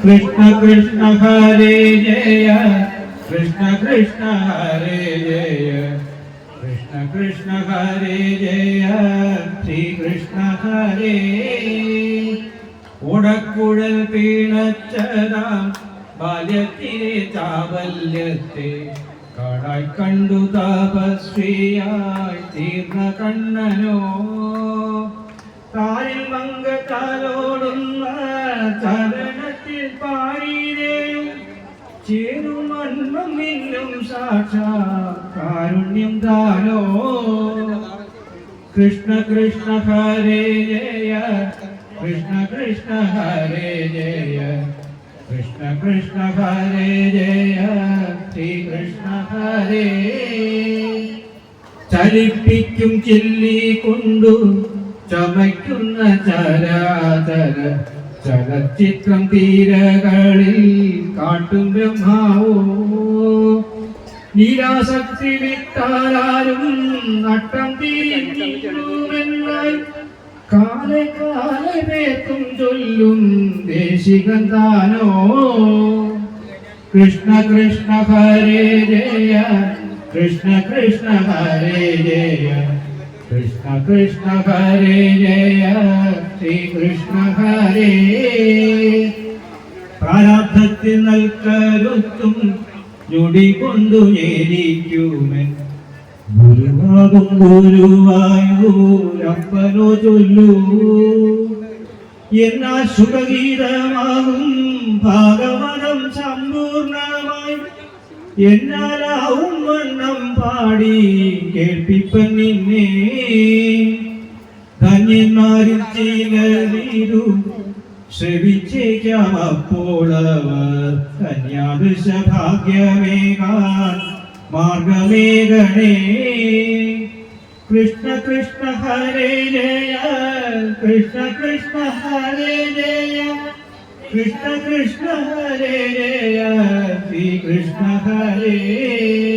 കൃഷ്ണ കൃഷ്ണ ഹരേ ജയ കൃഷ്ണ കൃഷ്ണ ഹരേ ജയ കൃഷ്ണ കൃഷ്ണ ഹരേ ജയ ശ്രീകൃഷ്ണ ഹരേ. ഉടക്കുഴൽ പീണച്ചതാം ബാല്യത്തിലെ ചാവല്യത്തെ കാടായി കണ്ടു തപസ്വിയായി തീർന്ന കണ്ണനോ. താരിൽ മംഗത്താലോടുന്ന ചരണത്തിൽ പാടിയിരേയും ചേരുമണ്ണും മിന്നും സാക്ഷാ കാരുണ്യം താരോ. കൃഷ്ണ കൃഷ്ണ ഹരേ ജയ. കൃഷ്ണ കൃഷ്ണ ഹരേ ജയ. കൃഷ്ണ കൃഷ്ണ ഹരേ ജയ. ശ്രീകൃഷ്ണ ഹരേ. ചലിപ്പിക്കും ചില്ലി കൊണ്ടു ചമയ്ക്കുന്ന ചരാചര. ചലച്ചിത്രം തീരകളിൽ കാട്ടും ബ്രഹ്മാവോ? നിരാസക്തി വിട്ടാലും നട്ടം തിരിഞ്ഞുമെന്നായി കാലെ ചൊല്ലും ദേശികൻ താനോ കൃഷ്ണ കൃഷ്ണ ഹരേ ജയ കൃഷ്ണ കൃഷ്ണ ഹരേ ജയ. കൃഷ്ണ കൃഷ്ണ ഹരേ ജയ. ശ്രീകൃഷ്ണ ഹരേ. പ്രാരാബ്ധത്തിൽ നൽകരുത്തും ഞൊടി കൊണ്ടു ഞേരിക്കുമൻ. ഗുരുവാകും ഗുരുവായൂരപ്പനോ ചൊല്ലൂ. എന്നാ ശുഭഗീതമാകും ഭാഗവതം സമ്പൂർണമായി. എന്നാലാവും പാടി കേൾപ്പിപ്പൻ നിന്നെ. ധന്യന്മാരിൽ ചെയ്തു ശ്രവിച്ചേക്കാം അവർ കന്യാദൃശ ഭാഗ്യമേകാൻ മാർഗമേകണേ. കൃഷ്ണ കൃഷ്ണ ഹരേ ജയ. കൃഷ്ണ കൃഷ്ണ ഹരേ ജയ. കൃഷ്ണ കൃഷ്ണ ഹരേ ജയ. ശ്രീ കൃഷ്ണ ഹരേ.